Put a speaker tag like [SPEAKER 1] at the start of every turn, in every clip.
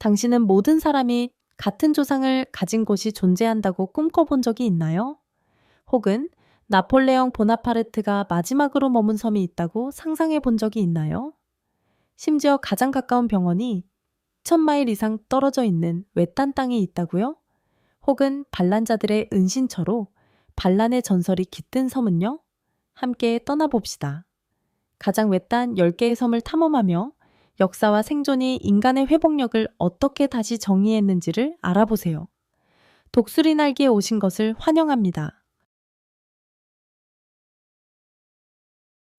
[SPEAKER 1] 당신은 모든 사람이 같은 조상을 가진 곳이 존재한다고 꿈꿔본 적이 있나요? 혹은 나폴레옹 보나파르트가 마지막으로 머문 섬이 있다고 상상해 본 적이 있나요? 심지어 가장 가까운 병원이 1000마일 이상 떨어져 있는 외딴 땅에 있다고요? 혹은 반란자들의 은신처로 반란의 전설이 깃든 섬은요? 함께 떠나봅시다. 가장 외딴 10개의 섬을 탐험하며 역사와 생존이 인간의 회복력을 어떻게 다시 정의했는지를 알아보세요. 독수리 날개에 오신 것을 환영합니다.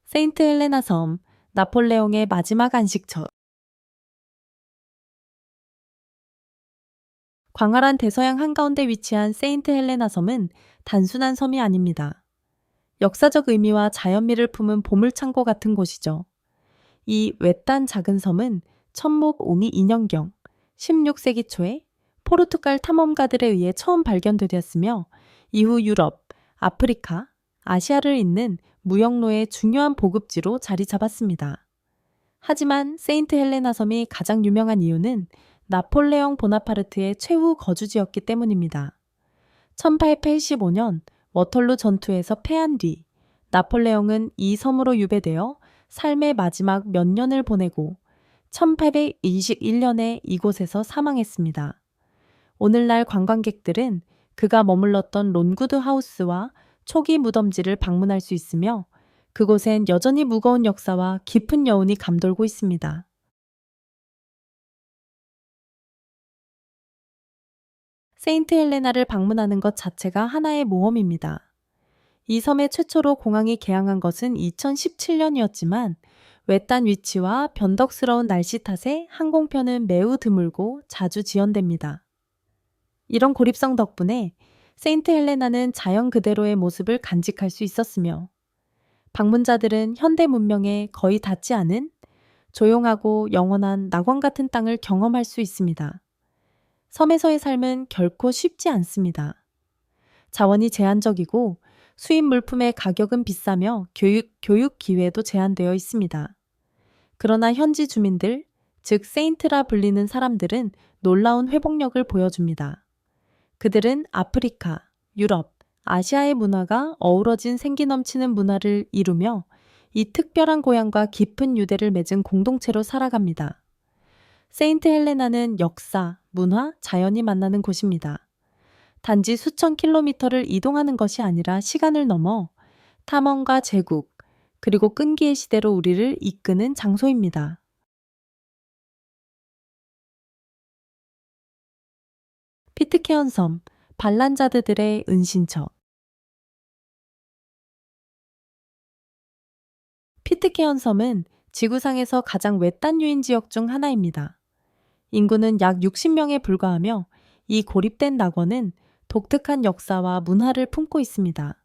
[SPEAKER 1] 세인트 헬레나 섬, 나폴레옹의 마지막 안식처. 광활한 대서양 한가운데 위치한 세인트 헬레나 섬은 단순한 섬이 아닙니다. 역사적 의미와 자연미를 품은 보물창고 같은 곳이죠. 이 외딴 작은 섬은 천목 오미 인형경 16세기 초에 포르투갈 탐험가들에 의해 처음 발견되었으며 이후 유럽, 아프리카, 아시아를 잇는 무역로의 중요한 보급지로 자리 잡았습니다. 하지만 세인트 헬레나 섬이 가장 유명한 이유는 나폴레옹 보나파르트의 최후 거주지였기 때문입니다. 1885년 워털루 전투에서 패한 뒤 나폴레옹은 이 섬으로 유배되어 삶의 마지막 몇 년을 보내고 1821년에 이곳에서 사망했습니다. 오늘날 관광객들은 그가 머물렀던 론구드 하우스와 초기 무덤지를 방문할 수 있으며 그곳엔 여전히 무거운 역사와 깊은 여운이 감돌고 있습니다. 세인트 헬레나를 방문하는 것 자체가 하나의 모험입니다. 이 섬에 최초로 공항이 개항한 것은 2017년이었지만 외딴 위치와 변덕스러운 날씨 탓에 항공편은 매우 드물고 자주 지연됩니다. 이런 고립성 덕분에 세인트 헬레나는 자연 그대로의 모습을 간직할 수 있었으며 방문자들은 현대 문명에 거의 닿지 않은 조용하고 영원한 낙원 같은 땅을 경험할 수 있습니다. 섬에서의 삶은 결코 쉽지 않습니다. 자원이 제한적이고 수입 물품의 가격은 비싸며 교육, 교육 기회도 제한되어 있습니다. 그러나 현지 주민들, 즉 세인트라 불리는 사람들은 놀라운 회복력을 보여줍니다. 그들은 아프리카, 유럽, 아시아의 문화가 어우러진 생기 넘치는 문화를 이루며 이 특별한 고향과 깊은 유대를 맺은 공동체로 살아갑니다. 세인트 헬레나는 역사, 문화, 자연이 만나는 곳입니다. 단지 수천 킬로미터를 이동하는 것이 아니라 시간을 넘어 탐험과 제국, 그리고 끈기의 시대로 우리를 이끄는 장소입니다. 피트케언 섬, 반란자드들의 은신처. 피트케언 섬은 지구상에서 가장 외딴 유인 지역 중 하나입니다. 인구는 약 60명에 불과하며 이 고립된 낙원은 독특한 역사와 문화를 품고 있습니다.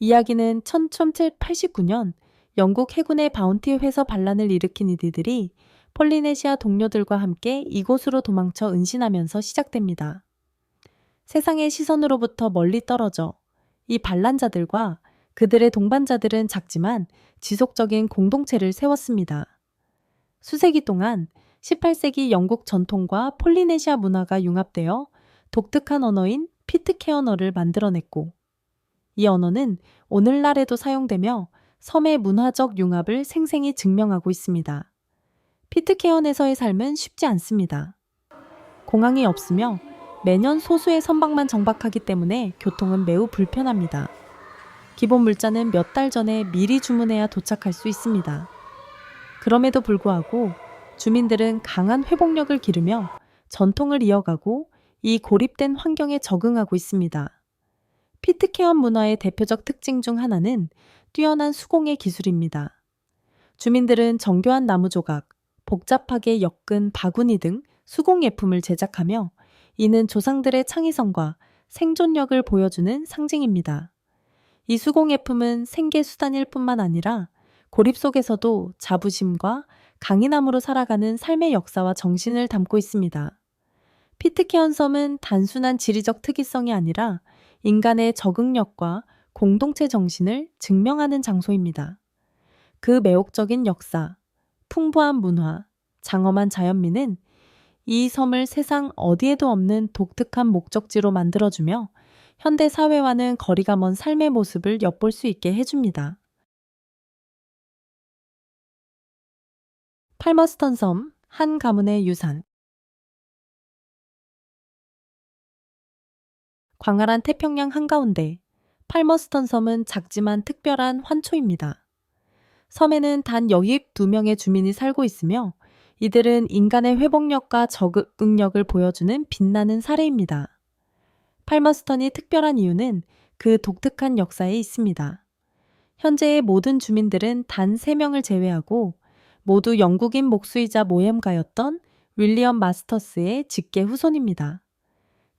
[SPEAKER 1] 이야기는 1789년 영국 해군의 바운티 회서 반란을 일으킨 이들이 폴리네시아 동료들과 함께 이곳으로 도망쳐 은신하면서 시작됩니다. 세상의 시선으로부터 멀리 떨어져 이 반란자들과 그들의 동반자들은 작지만 지속적인 공동체를 세웠습니다. 수세기 동안 18세기 영국 전통과 폴리네시아 문화가 융합되어 독특한 언어인 피트케어너를 만들어냈고 이 언어는 오늘날에도 사용되며 섬의 문화적 융합을 생생히 증명하고 있습니다. 피트케언에서의 삶은 쉽지 않습니다. 공항이 없으며 매년 소수의 선박만 정박하기 때문에 교통은 매우 불편합니다. 기본 물자는 몇 달 전에 미리 주문해야 도착할 수 있습니다. 그럼에도 불구하고 주민들은 강한 회복력을 기르며 전통을 이어가고 이 고립된 환경에 적응하고 있습니다. 피트케어 문화의 대표적 특징 중 하나는 뛰어난 수공예 기술입니다. 주민들은 정교한 나무 조각, 복잡하게 엮은 바구니 등 수공 예품을 제작하며 이는 조상들의 창의성과 생존력을 보여주는 상징입니다. 이 수공 예품은 생계 수단일 뿐만 아니라 고립 속에서도 자부심과 강인함으로 살아가는 삶의 역사와 정신을 담고 있습니다. 피트케언 섬은 단순한 지리적 특이성이 아니라 인간의 적응력과 공동체 정신을 증명하는 장소입니다. 그 매혹적인 역사, 풍부한 문화, 장엄한 자연미는 이 섬을 세상 어디에도 없는 독특한 목적지로 만들어주며 현대 사회와는 거리가 먼 삶의 모습을 엿볼 수 있게 해줍니다. 팔머스턴 섬, 한 가문의 유산. 광활한 태평양 한가운데 팔머스턴 섬은 작지만 특별한 환초입니다. 섬에는 단 여입 두 명의 주민이 살고 있으며 이들은 인간의 회복력과 적응력을 보여주는 빛나는 사례입니다. 팔머스턴이 특별한 이유는 그 독특한 역사에 있습니다. 현재의 모든 주민들은 단 3명을 제외하고 모두 영국인 목수이자 모험가였던 윌리엄 마스터스의 직계 후손입니다.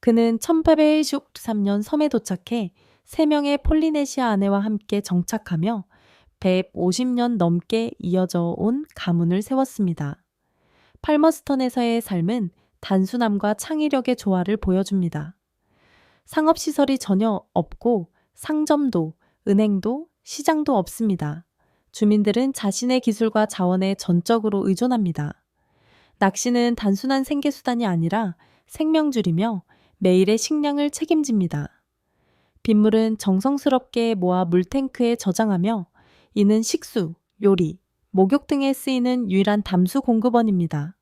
[SPEAKER 1] 그는 1813년 섬에 도착해 3명의 폴리네시아 아내와 함께 정착하며 150년 넘게 이어져 온 가문을 세웠습니다. 팔머스턴에서의 삶은 단순함과 창의력의 조화를 보여줍니다. 상업시설이 전혀 없고 상점도, 은행도, 시장도 없습니다. 주민들은 자신의 기술과 자원에 전적으로 의존합니다. 낚시는 단순한 생계수단이 아니라 생명줄이며 매일의 식량을 책임집니다. 빗물은 정성스럽게 모아 물탱크에 저장하며 이는 식수, 요리, 목욕 등에 쓰이는 유일한 담수 공급원입니다.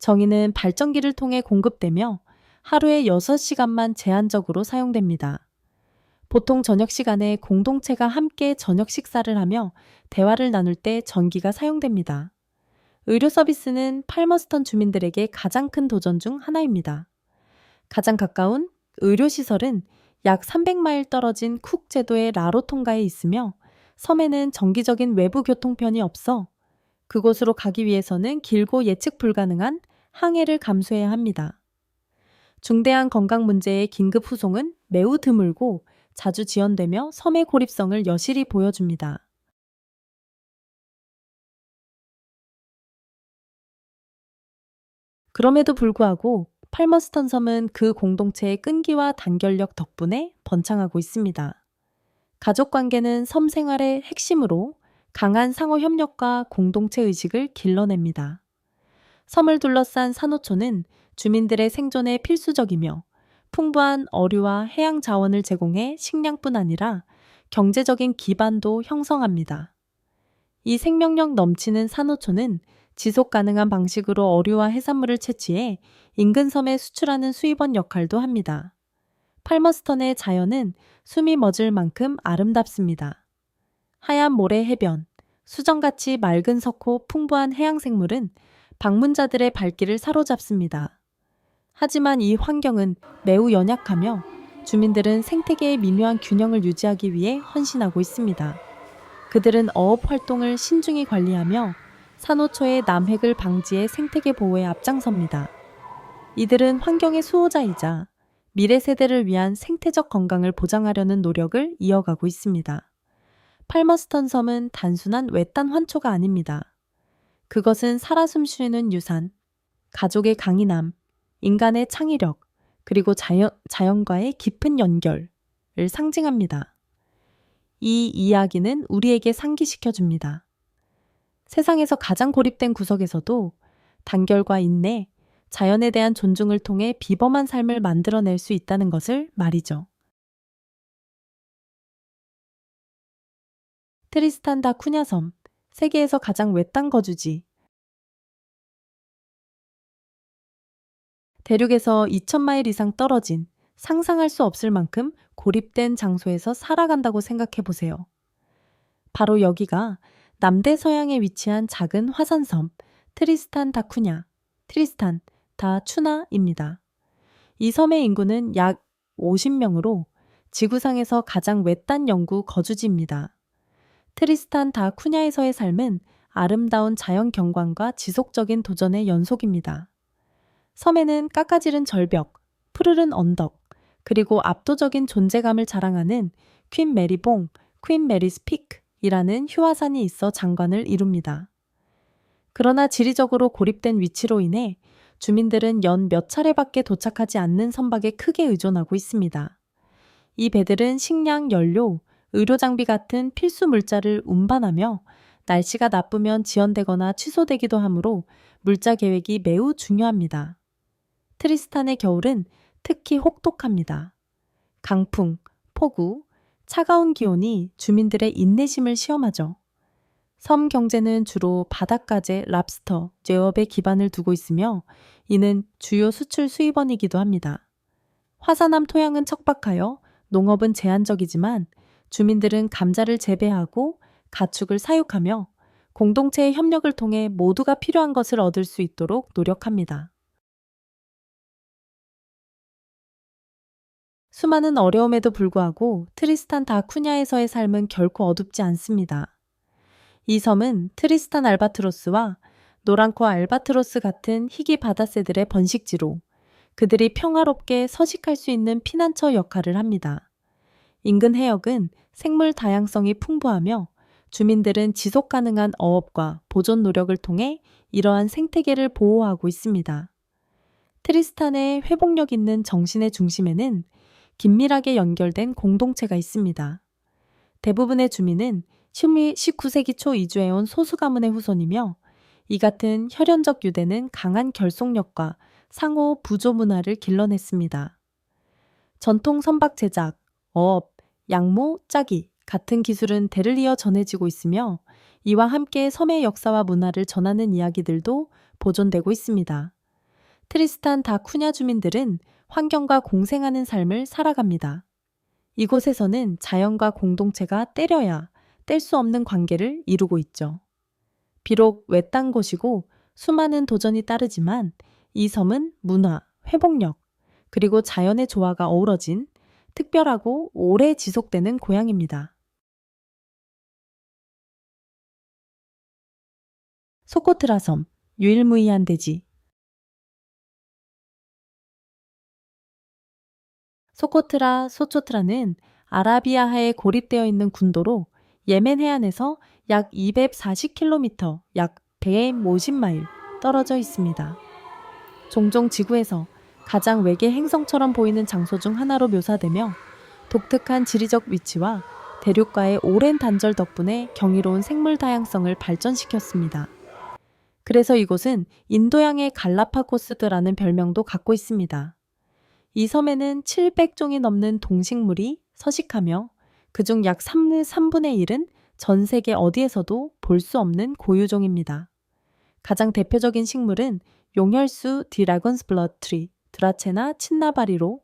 [SPEAKER 1] 정의는 발전기를 통해 공급되며 하루에 6시간만 제한적으로 사용됩니다. 보통 저녁 시간에 공동체가 함께 저녁 식사를 하며 대화를 나눌 때 전기가 사용됩니다. 의료 서비스는 팔머스턴 주민들에게 가장 큰 도전 중 하나입니다. 가장 가까운 의료시설은 약 300마일 떨어진 쿡 제도의 라로 통가에 있으며 섬에는 정기적인 외부 교통편이 없어 그곳으로 가기 위해서는 길고 예측 불가능한 항해를 감수해야 합니다. 중대한 건강 문제의 긴급 후송은 매우 드물고 자주 지연되며 섬의 고립성을 여실히 보여줍니다. 그럼에도 불구하고 팔머스턴 섬은 그 공동체의 끈기와 단결력 덕분에 번창하고 있습니다. 가족 관계는 섬 생활의 핵심으로 강한 상호 협력과 공동체 의식을 길러냅니다. 섬을 둘러싼 산호초는 주민들의 생존에 필수적이며 풍부한 어류와 해양 자원을 제공해 식량뿐 아니라 경제적인 기반도 형성합니다. 이 생명력 넘치는 산호초는 지속 가능한 방식으로 어류와 해산물을 채취해 인근 섬에 수출하는 수입원 역할도 합니다. 팔머스턴의 자연은 숨이 멎을 만큼 아름답습니다. 하얀 모래 해변, 수정같이 맑은 석호 풍부한 해양 생물은 방문자들의 발길을 사로잡습니다. 하지만 이 환경은 매우 연약하며 주민들은 생태계의 미묘한 균형을 유지하기 위해 헌신하고 있습니다. 그들은 어업 활동을 신중히 관리하며 산호초의 남획을 방지해 생태계 보호에 앞장섭니다. 이들은 환경의 수호자이자 미래 세대를 위한 생태적 건강을 보장하려는 노력을 이어가고 있습니다. 팔머스턴 섬은 단순한 외딴 환초가 아닙니다. 그것은 살아 숨쉬는 유산, 가족의 강인함, 인간의 창의력, 그리고 자연, 자연과의 깊은 연결을 상징합니다. 이 이야기는 우리에게 상기시켜 줍니다. 세상에서 가장 고립된 구석에서도 단결과 인내, 자연에 대한 존중을 통해 비범한 삶을 만들어낼 수 있다는 것을 말이죠. 트리스탄 다 쿠냐섬, 세계에서 가장 외딴 거주지. 대륙에서 2천마일 이상 떨어진 상상할 수 없을 만큼 고립된 장소에서 살아간다고 생각해 보세요. 바로 여기가 남대서양에 위치한 작은 화산섬 트리스탄 다쿠냐, 트리스탄 다 추나입니다. 이 섬의 인구는 약 50명으로 지구상에서 가장 외딴 영구 거주지입니다. 트리스탄 다 쿠냐에서의 삶은 아름다운 자연 경관과 지속적인 도전의 연속입니다. 섬에는 깎아지른 절벽, 푸르른 언덕, 그리고 압도적인 존재감을 자랑하는 퀸 메리봉, 퀸 메리스 피크 이라는 휴화산이 있어 장관을 이룹니다. 그러나 지리적으로 고립된 위치로 인해 주민들은 연 몇 차례밖에 도착하지 않는 선박에 크게 의존하고 있습니다. 이 배들은 식량, 연료, 의료 장비 같은 필수 물자를 운반하며 날씨가 나쁘면 지연되거나 취소되기도 하므로 물자 계획이 매우 중요합니다. 트리스탄의 겨울은 특히 혹독합니다. 강풍, 폭우, 차가운 기온이 주민들의 인내심을 시험하죠. 섬 경제는 주로 바닷가재, 랍스터, 제업에 기반을 두고 있으며 이는 주요 수출 수입원이기도 합니다. 화산암 토양은 척박하여 농업은 제한적이지만 주민들은 감자를 재배하고 가축을 사육하며 공동체의 협력을 통해 모두가 필요한 것을 얻을 수 있도록 노력합니다. 수많은 어려움에도 불구하고 트리스탄 다 쿠냐에서의 삶은 결코 어둡지 않습니다. 이 섬은 트리스탄 알바트로스와 노랑코 알바트로스 같은 희귀 바다새들의 번식지로 그들이 평화롭게 서식할 수 있는 피난처 역할을 합니다. 인근 해역은 생물 다양성이 풍부하며 주민들은 지속 가능한 어업과 보존 노력을 통해 이러한 생태계를 보호하고 있습니다. 트리스탄의 회복력 있는 정신의 중심에는 긴밀하게 연결된 공동체가 있습니다. 대부분의 주민은 19세기 초 이주해온 소수 가문의 후손이며 이 같은 혈연적 유대는 강한 결속력과 상호 부조 문화를 길러냈습니다. 전통 선박 제작, 어업, 양모, 짜기 같은 기술은 대를 이어 전해지고 있으며 이와 함께 섬의 역사와 문화를 전하는 이야기들도 보존되고 있습니다. 트리스탄 다 쿠냐 주민들은 환경과 공생하는 삶을 살아갑니다. 이곳에서는 자연과 공동체가 때려야 뗄 수 없는 관계를 이루고 있죠. 비록 외딴 곳이고 수많은 도전이 따르지만 이 섬은 문화, 회복력, 그리고 자연의 조화가 어우러진 특별하고 오래 지속되는 고향입니다. 소코트라 섬, 유일무이한 대지. 소코트라, 소초트라는 아라비아하에 고립되어 있는 군도로 예멘 해안에서 약 240km, 약 150마일 떨어져 있습니다. 종종 지구에서 가장 외계 행성처럼 보이는 장소 중 하나로 묘사되며 독특한 지리적 위치와 대륙과의 오랜 단절 덕분에 경이로운 생물 다양성을 발전시켰습니다. 그래서 이곳은 인도양의 갈라파고스드라는 별명도 갖고 있습니다. 이 섬에는 700종이 넘는 동식물이 서식하며 그중 약 3분의 1은 전 세계 어디에서도 볼 수 없는 고유종입니다. 가장 대표적인 식물은 용혈수 디라곤스 블러드 트리, 드라체나 친나바리로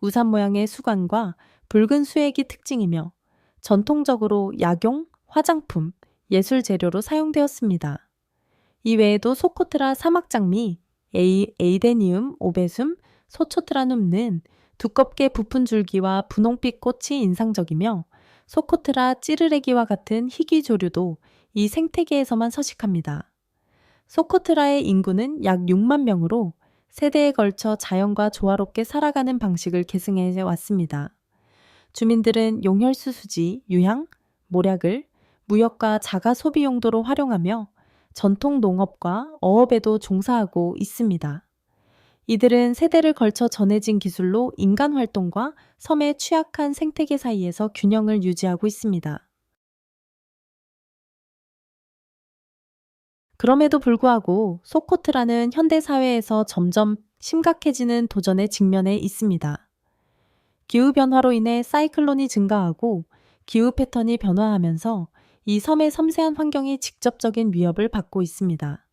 [SPEAKER 1] 우산 모양의 수관과 붉은 수액이 특징이며 전통적으로 약용, 화장품, 예술 재료로 사용되었습니다. 이 외에도 소코트라 사막장미, 에이, 에이데니움, 오베숨, 소초트라눔는 두껍게 부푼 줄기와 분홍빛 꽃이 인상적이며 소코트라 찌르레기와 같은 희귀 조류도 이 생태계에서만 서식합니다. 소코트라의 인구는 약 6만 명으로 세대에 걸쳐 자연과 조화롭게 살아가는 방식을 계승해 왔습니다. 주민들은 용혈수 수지, 유향, 모략을 무역과 자가 소비 용도로 활용하며 전통 농업과 어업에도 종사하고 있습니다. 이들은 세대를 걸쳐 전해진 기술로 인간 활동과 섬의 취약한 생태계 사이에서 균형을 유지하고 있습니다. 그럼에도 불구하고 소코트라는 현대 사회에서 점점 심각해지는 도전에 직면해 있습니다. 기후변화로 인해 사이클론이 증가하고 기후 패턴이 변화하면서 이 섬의 섬세한 환경이 직접적인 위협을 받고 있습니다.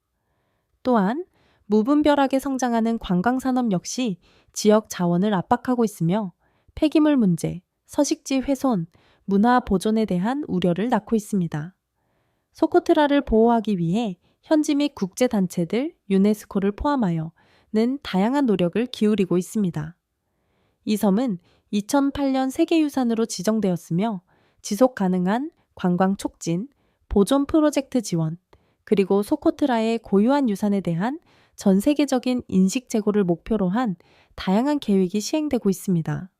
[SPEAKER 1] 또한 무분별하게 성장하는 관광산업 역시 지역 자원을 압박하고 있으며 폐기물 문제, 서식지 훼손, 문화 보존에 대한 우려를 낳고 있습니다. 소코트라를 보호하기 위해 현지 및 국제단체들, 유네스코를 포함하여 는 다양한 노력을 기울이고 있습니다. 이 섬은 2008년 세계유산으로 지정되었으며 지속 가능한 관광 촉진, 보존 프로젝트 지원, 그리고 소코트라의 고유한 유산에 대한 전 세계적인 인식 제고를 목표로 한 다양한 계획이 시행되고 있습니다.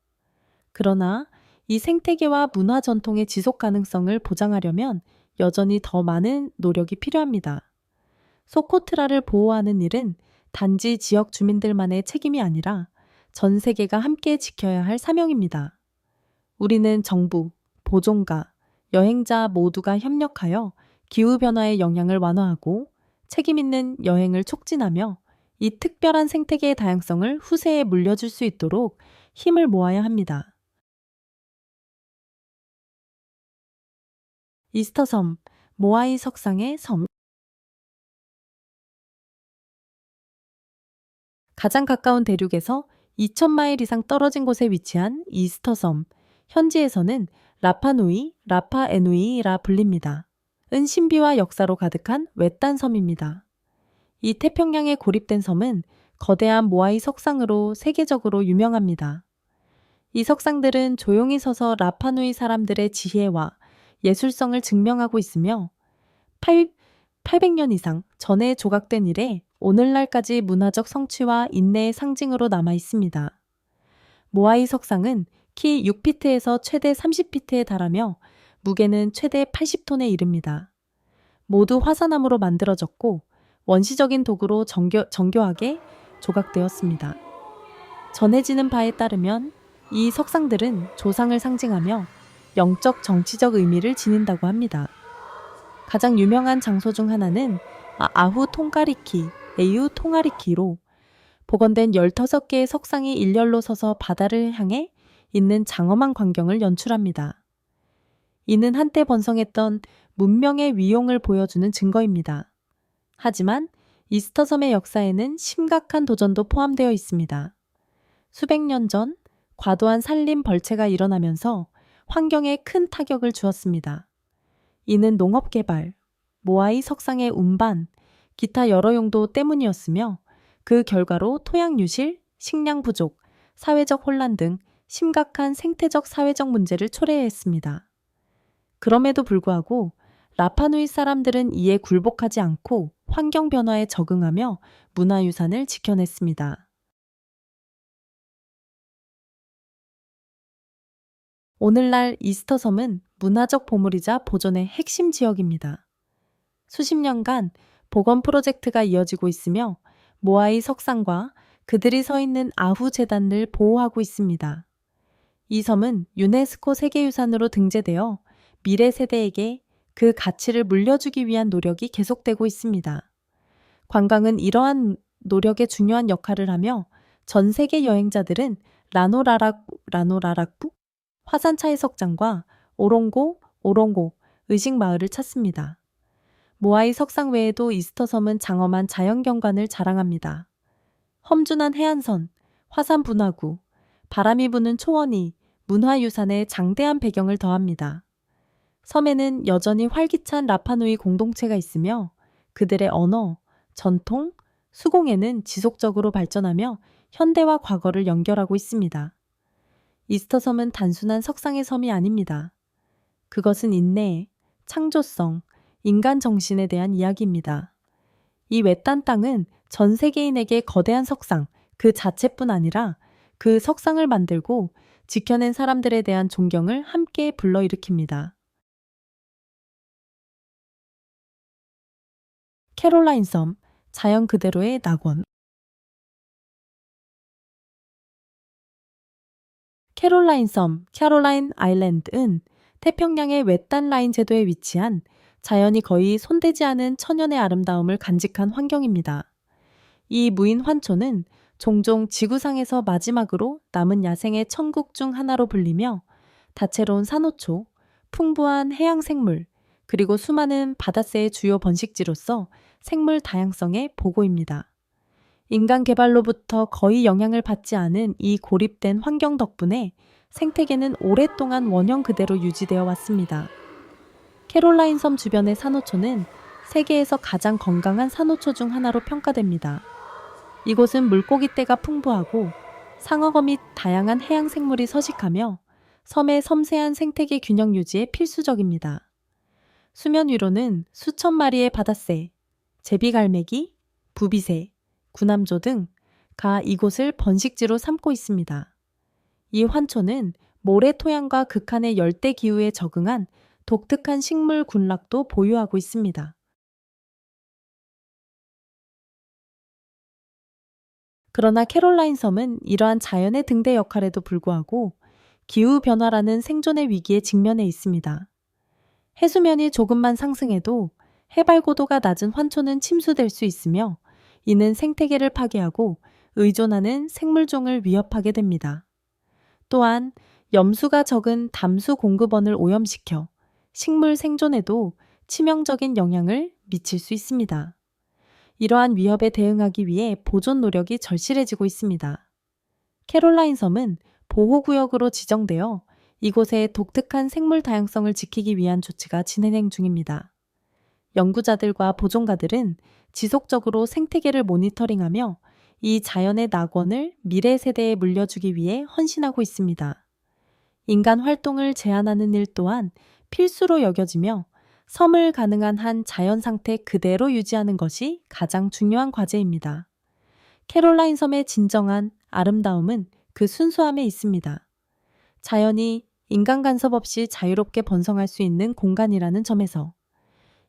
[SPEAKER 1] 그러나 이 생태계와 문화 전통의 지속 가능성을 보장하려면 여전히 더 많은 노력이 필요합니다. 소코트라를 보호하는 일은 단지 지역 주민들만의 책임이 아니라 전 세계가 함께 지켜야 할 사명입니다. 우리는 정부, 보존가, 여행자 모두가 협력하여 기후변화의 영향을 완화하고 책임 있는 여행을 촉진하며 이 특별한 생태계의 다양성을 후세에 물려줄 수 있도록 힘을 모아야 합니다. 이스터섬, 모아이 석상의 섬. 가장 가까운 대륙에서 2,000마일 이상 떨어진 곳에 위치한 이스터섬. 현지에서는 라파누이, 라파에누이라 불립니다. 은 신비와 역사로 가득한 외딴 섬입니다. 이 태평양에 고립된 섬은 거대한 모아이 석상으로 세계적으로 유명합니다. 이 석상들은 조용히 서서 라파누이 사람들의 지혜와 예술성을 증명하고 있으며 8, 800년 이상 전에 조각된 이래 오늘날까지 문화적 성취와 인내의 상징으로 남아 있습니다. 모아이 석상은 키 6피트에서 최대 30피트에 달하며 무게는 최대 80톤에 이릅니다. 모두 화산암으로 만들어졌고 원시적인 도구로 정교, 정교하게 조각되었습니다. 전해지는 바에 따르면 이 석상들은 조상을 상징하며 영적 정치적 의미를 지닌다고 합니다. 가장 유명한 장소 중 하나는 아, 아후 통가리키, 에유 통가리키로 복원된 15개의 석상이 일렬로 서서 바다를 향해 있는 장엄한 광경을 연출합니다. 이는 한때 번성했던 문명의 위용을 보여주는 증거입니다. 하지만 이스터 섬의 역사에는 심각한 도전도 포함되어 있습니다. 수백 년 전 과도한 산림 벌채가 일어나면서 환경에 큰 타격을 주었습니다. 이는 농업 개발, 모아이 석상의 운반, 기타 여러 용도 때문이었으며 그 결과로 토양 유실, 식량 부족, 사회적 혼란 등 심각한 생태적 사회적 문제를 초래했습니다. 그럼에도 불구하고 라파누이 사람들은 이에 굴복하지 않고 환경 변화에 적응하며 문화유산을 지켜냈습니다. 오늘날 이스터 섬은 문화적 보물이자 보존의 핵심 지역입니다. 수십 년간 복원 프로젝트가 이어지고 있으며 모아이 석상과 그들이 서 있는 아후 재단을 보호하고 있습니다. 이 섬은 유네스코 세계유산으로 등재되어 미래 세대에게 그 가치를 물려주기 위한 노력이 계속되고 있습니다. 관광은 이러한 노력에 중요한 역할을 하며 전 세계 여행자들은 라노라락, 라노라락부 화산차의 석장과 오롱고, 오롱고, 의식마을을 찾습니다. 모아이 석상 외에도 이스터섬은 장엄한 자연경관을 자랑합니다. 험준한 해안선, 화산 분화구, 바람이 부는 초원이 문화유산에 장대한 배경을 더합니다. 섬에는 여전히 활기찬 라파누이 공동체가 있으며 그들의 언어, 전통, 수공예는 지속적으로 발전하며 현대와 과거를 연결하고 있습니다. 이스터 섬은 단순한 석상의 섬이 아닙니다. 그것은 인내, 창조성, 인간 정신에 대한 이야기입니다. 이 외딴 땅은 전 세계인에게 거대한 석상 그 자체뿐 아니라 그 석상을 만들고 지켜낸 사람들에 대한 존경을 함께 불러일으킵니다. 캐롤라인 섬, 자연 그대로의 낙원. 캐롤라인 섬, 캐롤라인 아일랜드는 태평양의 외딴 라인 제도에 위치한 자연이 거의 손대지 않은 천연의 아름다움을 간직한 환경입니다. 이 무인 환초는 종종 지구상에서 마지막으로 남은 야생의 천국 중 하나로 불리며 다채로운 산호초, 풍부한 해양 생물, 그리고 수많은 바다새의 주요 번식지로서 생물 다양성의 보고입니다. 인간 개발로부터 거의 영향을 받지 않은 이 고립된 환경 덕분에 생태계는 오랫동안 원형 그대로 유지되어 왔습니다. 캐롤라인 섬 주변의 산호초는 세계에서 가장 건강한 산호초 중 하나로 평가됩니다. 이곳은 물고기 떼가 풍부하고 상어거 및 다양한 해양 생물이 서식하며 섬의 섬세한 생태계 균형 유지에 필수적입니다. 수면 위로는 수천 마리의 바다새, 제비갈매기, 부비새, 구남조 등 가 이곳을 번식지로 삼고 있습니다. 이 환초는 모래 토양과 극한의 열대 기후에 적응한 독특한 식물 군락도 보유하고 있습니다. 그러나 캐롤라인 섬은 이러한 자연의 등대 역할에도 불구하고 기후 변화라는 생존의 위기에 직면해 있습니다. 해수면이 조금만 상승해도 해발 고도가 낮은 환초는 침수될 수 있으며 이는 생태계를 파괴하고 의존하는 생물종을 위협하게 됩니다. 또한 염수가 적은 담수 공급원을 오염시켜 식물 생존에도 치명적인 영향을 미칠 수 있습니다. 이러한 위협에 대응하기 위해 보존 노력이 절실해지고 있습니다. 캐롤라인 섬은 보호구역으로 지정되어 이곳의 독특한 생물 다양성을 지키기 위한 조치가 진행 중입니다. 연구자들과 보존가들은 지속적으로 생태계를 모니터링하며 이 자연의 낙원을 미래 세대에 물려주기 위해 헌신하고 있습니다. 인간 활동을 제한하는 일 또한 필수로 여겨지며 섬을 가능한 한 자연 상태 그대로 유지하는 것이 가장 중요한 과제입니다. 캐롤라인 섬의 진정한 아름다움은 그 순수함에 있습니다. 자연이 인간 간섭 없이 자유롭게 번성할 수 있는 공간이라는 점에서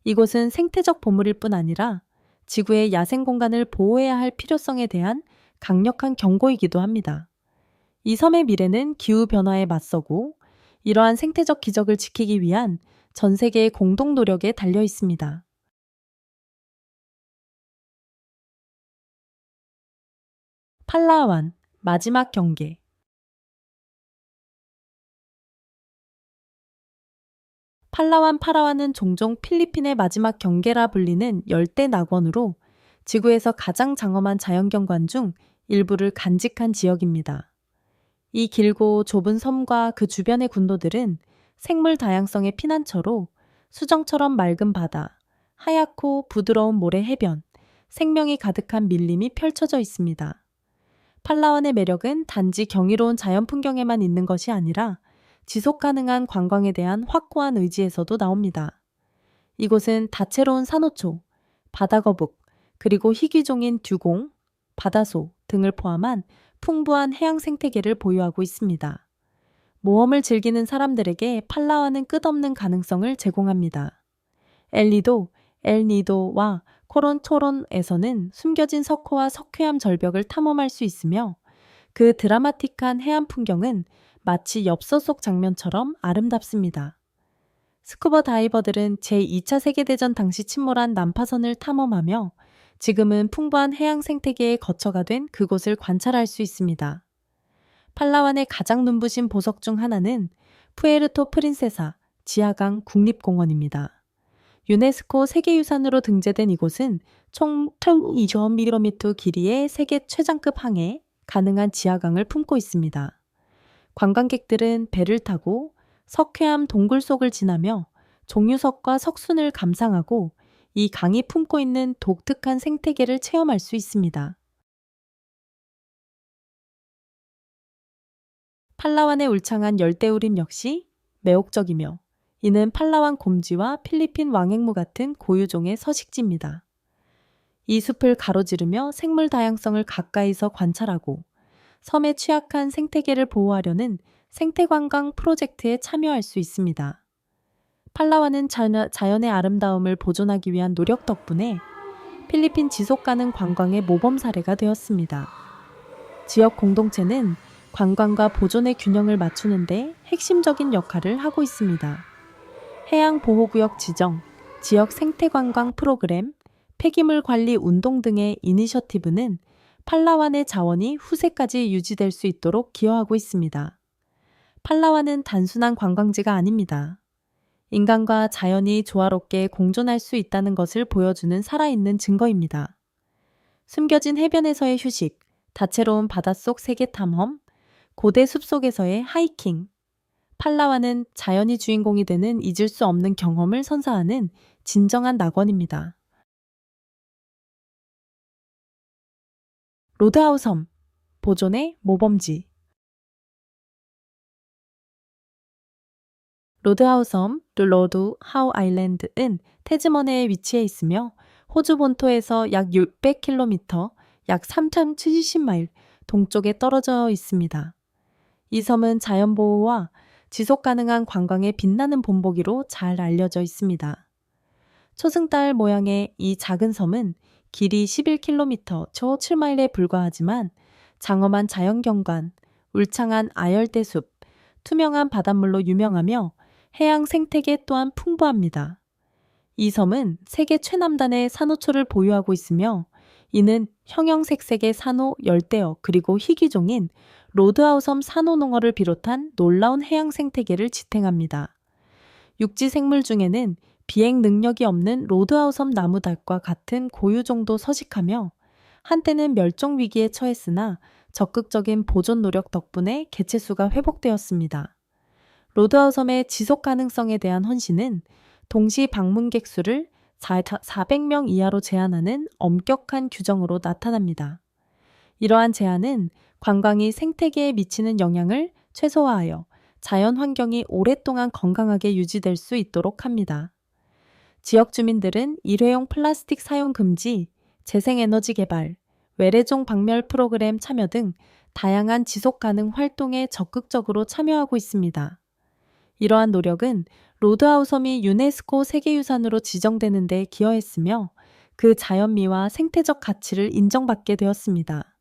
[SPEAKER 1] 이곳은 생태적 보물일 뿐 아니라 지구의 야생 공간을 보호해야 할 필요성에 대한 강력한 경고이기도 합니다. 이 섬의 미래는 기후변화에 맞서고 이러한 생태적 기적을 지키기 위한 전 세계의 공동 노력에 달려 있습니다. 팔라완 마지막 경계 팔라완 파라완은 종종 필리핀의 마지막 경계라 불리는 열대 낙원으로 지구에서 가장 장엄한 자연경관 중 일부를 간직한 지역입니다. 이 길고 좁은 섬과 그 주변의 군도들은 생물 다양성의 피난처로 수정처럼 맑은 바다, 하얗고 부드러운 모래 해변, 생명이 가득한 밀림이 펼쳐져 있습니다. 팔라완의 매력은 단지 경이로운 자연 풍경에만 있는 것이 아니라 지속 가능한 관광에 대한 확고한 의지에서도 나옵니다. 이곳은 다채로운 산호초, 바다거북, 그리고 희귀종인 듀공, 바다소 등을 포함한 풍부한 해양 생태계를 보유하고 있습니다. 모험을 즐기는 사람들에게 팔라와는 끝없는 가능성을 제공합니다. 엘리도, 엘니도와 코론토론에서는 숨겨진 석호와 석회암 절벽을 탐험할 수 있으며 그 드라마틱한 해안 풍경은 마치 엽서 속 장면처럼 아름답습니다. 스쿠버 다이버들은 제2차 세계대전 당시 침몰한 난파선을 탐험하며 지금은 풍부한 해양 생태계의 거처가 된 그곳을 관찰할 수 있습니다. 팔라완의 가장 눈부신 보석 중 하나는 푸에르토 프린세사 지하강 국립공원입니다. 유네스코 세계유산으로 등재된 이곳은 총 1,200mm 길이의 세계 최장급 항에 가능한 지하강을 품고 있습니다. 관광객들은 배를 타고 석회암 동굴 속을 지나며 종유석과 석순을 감상하고 이 강이 품고 있는 독특한 생태계를 체험할 수 있습니다. 팔라완의 울창한 열대우림 역시 매혹적이며 이는 팔라완 곰지와 필리핀 왕앵무 같은 고유종의 서식지입니다. 이 숲을 가로지르며 생물 다양성을 가까이서 관찰하고 섬의 취약한 생태계를 보호하려는 생태관광 프로젝트에 참여할 수 있습니다. 팔라완은 자연의 아름다움을 보존하기 위한 노력 덕분에 필리핀 지속 가능 관광의 모범 사례가 되었습니다. 지역 공동체는 관광과 보존의 균형을 맞추는데 핵심적인 역할을 하고 있습니다. 해양보호구역 지정, 지역 생태관광 프로그램, 폐기물 관리 운동 등의 이니셔티브는 팔라완의 자원이 후세까지 유지될 수 있도록 기여하고 있습니다. 팔라완은 단순한 관광지가 아닙니다. 인간과 자연이 조화롭게 공존할 수 있다는 것을 보여주는 살아있는 증거입니다. 숨겨진 해변에서의 휴식, 다채로운 바닷속 세계 탐험, 고대 숲속에서의 하이킹. 팔라완은 자연이 주인공이 되는 잊을 수 없는 경험을 선사하는 진정한 낙원입니다. 로드하우섬, 보존의 모범지. 로드하우섬, 르로드 하우 아일랜드는 테즈먼해에 위치해 있으며 호주 본토에서 약 600km, 약 3,070마일 동쪽에 떨어져 있습니다. 이 섬은 자연보호와 지속 가능한 관광의 빛나는 본보기로 잘 알려져 있습니다. 초승달 모양의 이 작은 섬은 길이 11km, 초 7마일에 불과하지만 장엄한 자연경관, 울창한 아열대숲, 투명한 바닷물로 유명하며 해양 생태계 또한 풍부합니다. 이 섬은 세계 최남단의 산호초를 보유하고 있으며 이는 형형색색의 산호, 열대어, 그리고 희귀종인 로드아우섬 산호농어를 비롯한 놀라운 해양 생태계를 지탱합니다. 육지 생물 중에는 비행 능력이 없는 로드아우섬 나무닭과 같은 고유종도 서식하며 한때는 멸종 위기에 처했으나 적극적인 보존 노력 덕분에 개체수가 회복되었습니다. 로드아우섬의 지속 가능성에 대한 헌신은 동시 방문객 수를 400명 이하로 제한하는 엄격한 규정으로 나타납니다. 이러한 제한은 관광이 생태계에 미치는 영향을 최소화하여 자연 환경이 오랫동안 건강하게 유지될 수 있도록 합니다. 지역 주민들은 일회용 플라스틱 사용 금지, 재생에너지 개발, 외래종 박멸 프로그램 참여 등 다양한 지속 가능 활동에 적극적으로 참여하고 있습니다. 이러한 노력은 로드아우섬이 유네스코 세계유산으로 지정되는 데 기여했으며 그 자연미와 생태적 가치를 인정받게 되었습니다.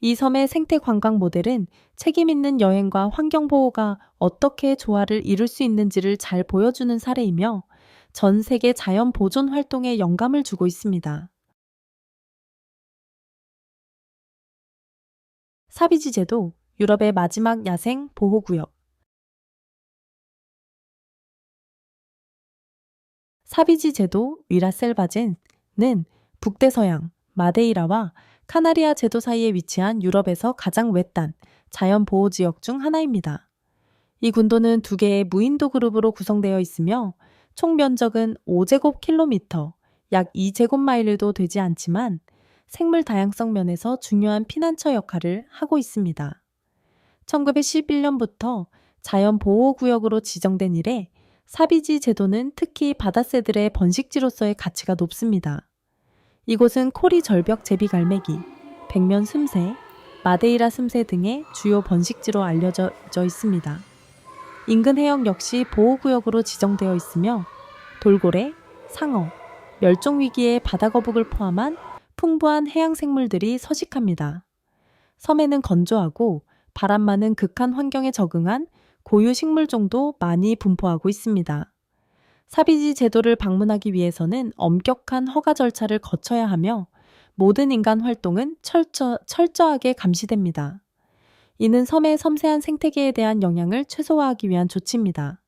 [SPEAKER 1] 이 섬의 생태 관광 모델은 책임 있는 여행과 환경 보호가 어떻게 조화를 이룰 수 있는지를 잘 보여주는 사례이며 전 세계 자연 보존 활동에 영감을 주고 있습니다. 사비지 제도, 유럽의 마지막 야생 보호구역. 사비지 제도 위라셀바젠은 북대서양, 마데이라와 카나리아 제도 사이에 위치한 유럽에서 가장 외딴 자연 보호 지역 중 하나입니다. 이 군도는 두 개의 무인도 그룹으로 구성되어 있으며 총 면적은 5제곱킬로미터, 약 2제곱마일도 되지 않지만 생물 다양성 면에서 중요한 피난처 역할을 하고 있습니다. 1911년부터 자연보호구역으로 지정된 이래 사비지 제도는 특히 바다새들의 번식지로서의 가치가 높습니다. 이곳은 코리 절벽 제비 갈매기, 백면 슴새, 마데이라 슴새 등의 주요 번식지로 알려져 있습니다. 인근 해역 역시 보호구역으로 지정되어 있으며 돌고래, 상어, 멸종위기의 바다거북을 포함한 풍부한 해양 생물들이 서식합니다. 섬에는 건조하고 바람 많은 극한 환경에 적응한 고유 식물종도 많이 분포하고 있습니다. 사비지 제도를 방문하기 위해서는 엄격한 허가 절차를 거쳐야 하며 모든 인간 활동은 철저, 철저하게 감시됩니다. 이는 섬의 섬세한 생태계에 대한 영향을 최소화하기 위한 조치입니다.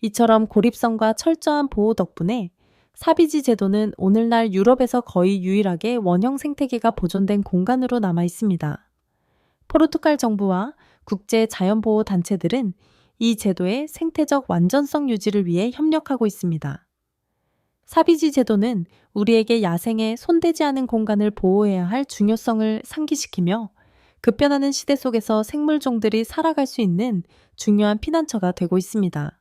[SPEAKER 1] 이처럼 고립성과 철저한 보호 덕분에 사비지 제도는 오늘날 유럽에서 거의 유일하게 원형 생태계가 보존된 공간으로 남아 있습니다. 포르투갈 정부와 국제 자연보호 단체들은 이 제도의 생태적 완전성 유지를 위해 협력하고 있습니다. 사비지 제도는 우리에게 야생에 손대지 않은 공간을 보호해야 할 중요성을 상기시키며 급변하는 시대 속에서 생물종들이 살아갈 수 있는 중요한 피난처가 되고 있습니다.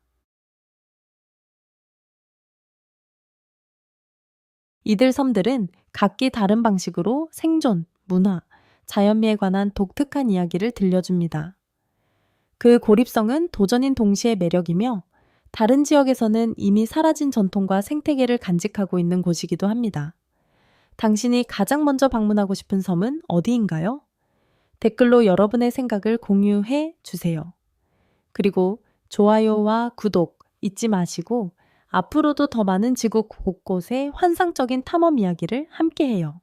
[SPEAKER 1] 이들 섬들은 각기 다른 방식으로 생존, 문화, 자연미에 관한 독특한 이야기를 들려줍니다. 그 고립성은 도전인 동시의 매력이며 다른 지역에서는 이미 사라진 전통과 생태계를 간직하고 있는 곳이기도 합니다. 당신이 가장 먼저 방문하고 싶은 섬은 어디인가요? 댓글로 여러분의 생각을 공유해 주세요. 그리고 좋아요와 구독 잊지 마시고 앞으로도 더 많은 지구 곳곳의 환상적인 탐험 이야기를 함께해요.